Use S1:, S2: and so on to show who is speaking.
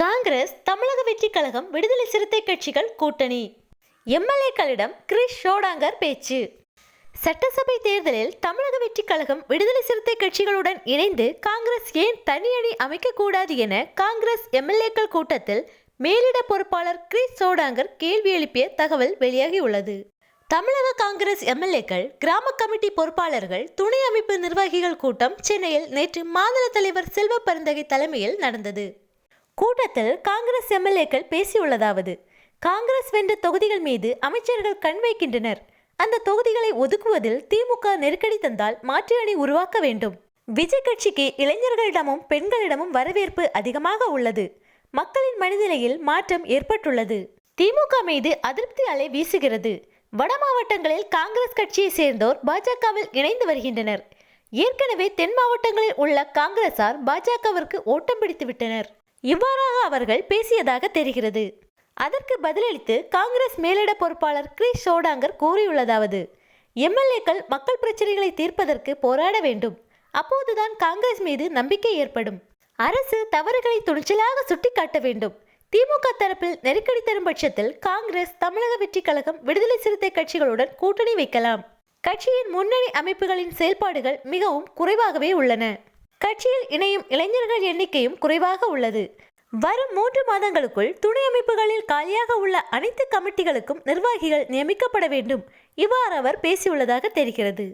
S1: காங்கிரஸ் தமிழக வெற்றி கழகம் விடுதலை சிறுத்தை கட்சிகள் கூட்டணி. எம்எல்ஏக்களிடம் கிரிஷ் ஷோடாங்கர் பேச்சு. சட்டசபை தேர்தலில் தமிழக வெற்றி கழகம் விடுதலை சிறுத்தை கட்சிகளுடன் இணைந்து காங்கிரஸ் ஏன் தனி அணி அமைக்கக்கூடாது என காங்கிரஸ் எம்எல்ஏக்கள் கூட்டத்தில் மேலிட பொறுப்பாளர் கிரிஷ் சோடாங்கர் கேள்வி எழுப்பிய தகவல் வெளியாகியுள்ளது தமிழக காங்கிரஸ் எம்எல்ஏக்கள் கிராம கமிட்டி பொறுப்பாளர்கள் துணை அமைப்பு நிர்வாகிகள் கூட்டம் சென்னையில் நேற்று மாநில தலைவர் செல்வ பருந்தகை தலைமையில் நடந்தது. கூட்டத்தில் காங்கிரஸ் எம்எல்ஏக்கள் பேசியுள்ளதாவது காங்கிரஸ் வென்ற தொகுதிகள் மீது அமைச்சர்கள் கண் வைக்கின்றனர். அந்த தொகுதிகளை ஒதுக்குவதில் திமுக நெருக்கடி தந்தால் மாற்று அணி உருவாக்க வேண்டும். விஜய் கட்சிக்கு இளைஞர்களிடமும் பெண்களிடமும் வரவேற்பு அதிகமாக உள்ளது. மக்களின் மனநிலையில் மாற்றம் ஏற்பட்டுள்ளது. திமுக மீது அதிருப்தி அலை வீசுகிறது. வட மாவட்டங்களில் காங்கிரஸ் கட்சியை சேர்ந்தோர் பாஜகவில் இணைந்து வருகின்றனர். ஏற்கனவே தென் மாவட்டங்களில் உள்ள காங்கிரசார் பாஜகவிற்கு ஓட்டம் பிடித்து விட்டனர் இவ்வாறாக அவர்கள் பேசியதாக தெரிகிறது. அதற்கு பதிலளித்து காங்கிரஸ் மேலிட பொறுப்பாளர் கிரீஷ் சோடாங்கர் கூறியுள்ளதாவது எம்எல்ஏக்கள் மக்கள் பிரச்சனைகளை தீர்ப்பதற்கு போராட வேண்டும். அப்போதுதான் காங்கிரஸ் மீது நம்பிக்கை ஏற்படும். அரசு தவறுகளை துணிச்சலாக சுட்டிக்காட்ட வேண்டும். திமுக தரப்பில் நெருக்கடி தரும் பட்சத்தில் காங்கிரஸ் தமிழக வெற்றி கழகம் விடுதலை சிறுத்தை கட்சிகளுடன் கூட்டணி வைக்கலாம். கட்சியின் முன்னணி அமைப்புகளின் செயல்பாடுகள் மிகவும் குறைவாகவே உள்ளன. கட்சியில் இணையும் இளைஞர்கள் எண்ணிக்கையும் குறைவாக உள்ளது. வரும் மூன்று மாதங்களுக்குள் துணை அமைப்புகளில் காலியாக உள்ள அனைத்து கமிட்டிகளுக்கும் நிர்வாகிகள் நியமிக்கப்பட வேண்டும். இவ்வாறு அவர் பேசியுள்ளதாக தெரிகிறது.